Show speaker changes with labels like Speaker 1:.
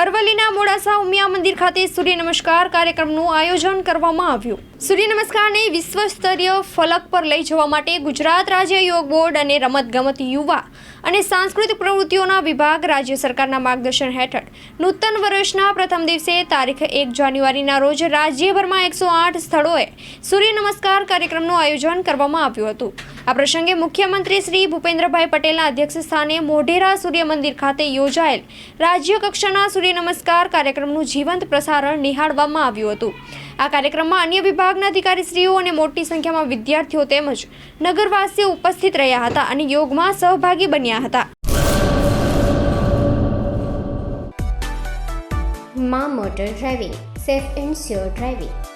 Speaker 1: અરવલ્લીના મોડાસા ઉમિયા મંદિર ખાતે સૂર્ય નમસ્કાર કાર્યક્રમનું આયોજન કરવામાં આવ્યું. સૂર્ય નમસ્કારને વિશ્વ સ્તરીય ફલક પર લઈ જવા માટે ગુજરાત રાજ્ય યોગ બોર્ડ અને રમતગમત યુવા અને સાંસ્કૃતિક પ્રવૃત્તિઓના વિભાગ રાજ્ય સરકારના માર્ગદર્શન હેઠળ નૂતન વર્ષના પ્રથમ દિવસે તારીખ એક જાન્યુઆરીના રોજ રાજ્યભરમાં એકસો આઠ સ્થળોએ સૂર્ય નમસ્કાર કાર્યક્રમનું આયોજન કરવામાં આવ્યું હતું. આ પ્રસંગે મુખ્યમંત્રી શ્રી ભૂપેન્દ્રભાઈ પટેલના અધ્યક્ષ સ્થાને મોઢેરા સૂર્ય મંદિર ખાતે યોજાયેલ રાજ્ય કક્ષાના સૂર્ય નમસ્કાર કાર્યક્રમનું જીવંત પ્રસારણ નિહાળવામાં આવ્યું હતું. આ કાર્યક્રમમાં અન્ય વિભાગના અધિકારીશ્રીઓ અને મોટી સંખ્યામાં વિદ્યાર્થીઓ તેમજ નગરવાસીઓ ઉપસ્થિત રહ્યા હતા અને યોગમાં સહભાગી બન્યા હતા.
Speaker 2: મા motor driving, safe and sure driving.